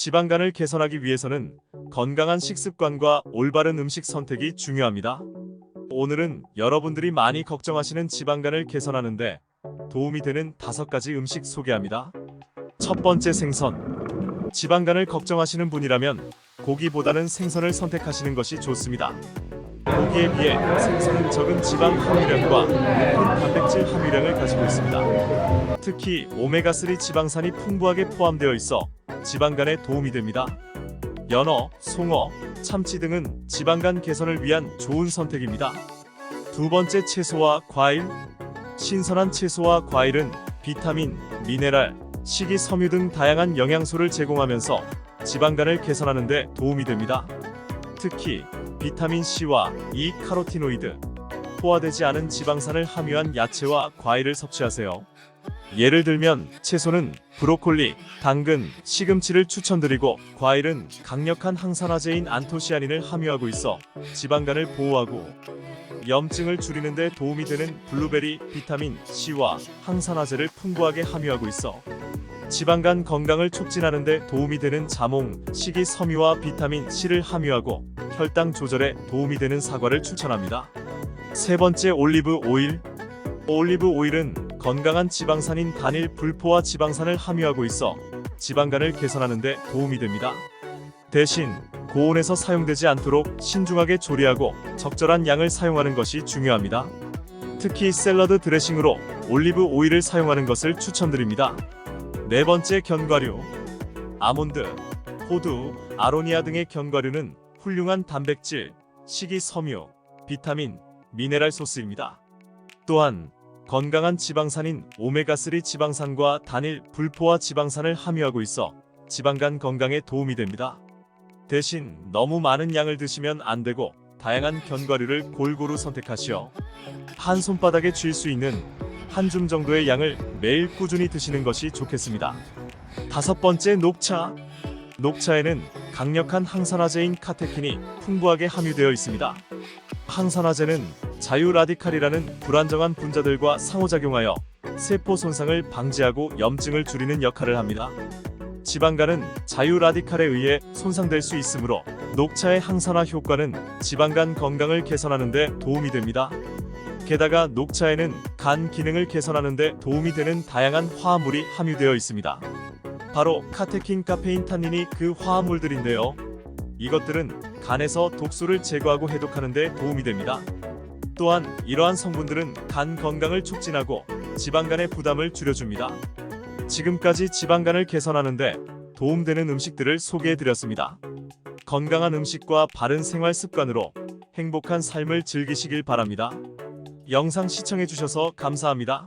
지방간을 개선하기 위해서는 건강한 식습관과 올바른 음식 선택이 중요합니다. 오늘은 여러분들이 많이 걱정하시는 지방간을 개선하는데 도움이 되는 다섯 가지 음식 소개합니다. 첫 번째 생선. 지방간을 걱정하시는 분이라면 고기보다는 생선을 선택하시는 것이 좋습니다. 고기에 비해 생선은 적은 지방 함유량과 높은 단백질 함유량을 가지고 있습니다. 특히 오메가3 지방산이 풍부하게 포함되어 있어 지방간에 도움이 됩니다. 연어, 송어, 참치 등은 지방간 개선을 위한 좋은 선택입니다. 두 번째 채소와 과일. 신선한 채소와 과일은 비타민, 미네랄, 식이섬유 등 다양한 영양소를 제공하면서 지방간을 개선하는 데 도움이 됩니다. 특히 비타민 C와 E 카로티노이드, 포화되지 않은 지방산을 함유한 야채와 과일을 섭취하세요. 예를 들면 채소는 브로콜리, 당근, 시금치를 추천드리고 과일은 강력한 항산화제인 안토시아닌을 함유하고 있어 지방간을 보호하고 염증을 줄이는 데 도움이 되는 블루베리, 비타민 C와 항산화제를 풍부하게 함유하고 있어 지방간 건강을 촉진하는 데 도움이 되는 자몽, 식이섬유와 비타민 C를 함유하고 혈당 조절에 도움이 되는 사과를 추천합니다. 세 번째 올리브 오일. 올리브 오일은 건강한 지방산인 단일 불포화 지방산을 함유하고 있어 지방간을 개선하는 데 도움이 됩니다. 대신 고온에서 사용되지 않도록 신중하게 조리하고 적절한 양을 사용하는 것이 중요합니다. 특히 샐러드 드레싱으로 올리브 오일을 사용하는 것을 추천드립니다. 네 번째 견과류. 아몬드, 호두, 아로니아 등의 견과류는 훌륭한 단백질, 식이섬유, 비타민, 미네랄 소스입니다. 또한 건강한 지방산인 오메가3 지방산과 단일 불포화 지방산을 함유하고 있어 지방간 건강에 도움이 됩니다. 대신 너무 많은 양을 드시면 안 되고 다양한 견과류를 골고루 선택하시어 한 손바닥에 쥘 수 있는 한 줌 정도의 양을 매일 꾸준히 드시는 것이 좋겠습니다. 다섯 번째 녹차. 녹차에는 강력한 항산화제인 카테킨이 풍부하게 함유되어 있습니다. 항산화제는 자유 라디칼이라는 불안정한 분자들과 상호작용하여 세포 손상을 방지하고 염증을 줄이는 역할을 합니다. 지방간은 자유 라디칼에 의해 손상될 수 있으므로 녹차의 항산화 효과는 지방간 건강을 개선하는 데 도움이 됩니다. 게다가 녹차에는 간 기능을 개선하는 데 도움이 되는 다양한 화합물이 함유되어 있습니다. 바로 카테킨, 카페인, 탄닌이 그 화합물들인데요. 이것들은 간에서 독소를 제거하고 해독하는 데 도움이 됩니다. 또한 이러한 성분들은 간 건강을 촉진하고 지방간의 부담을 줄여줍니다. 지금까지 지방간을 개선하는데 도움되는 음식들을 소개해드렸습니다. 건강한 음식과 바른 생활 습관으로 행복한 삶을 즐기시길 바랍니다. 영상 시청해주셔서 감사합니다.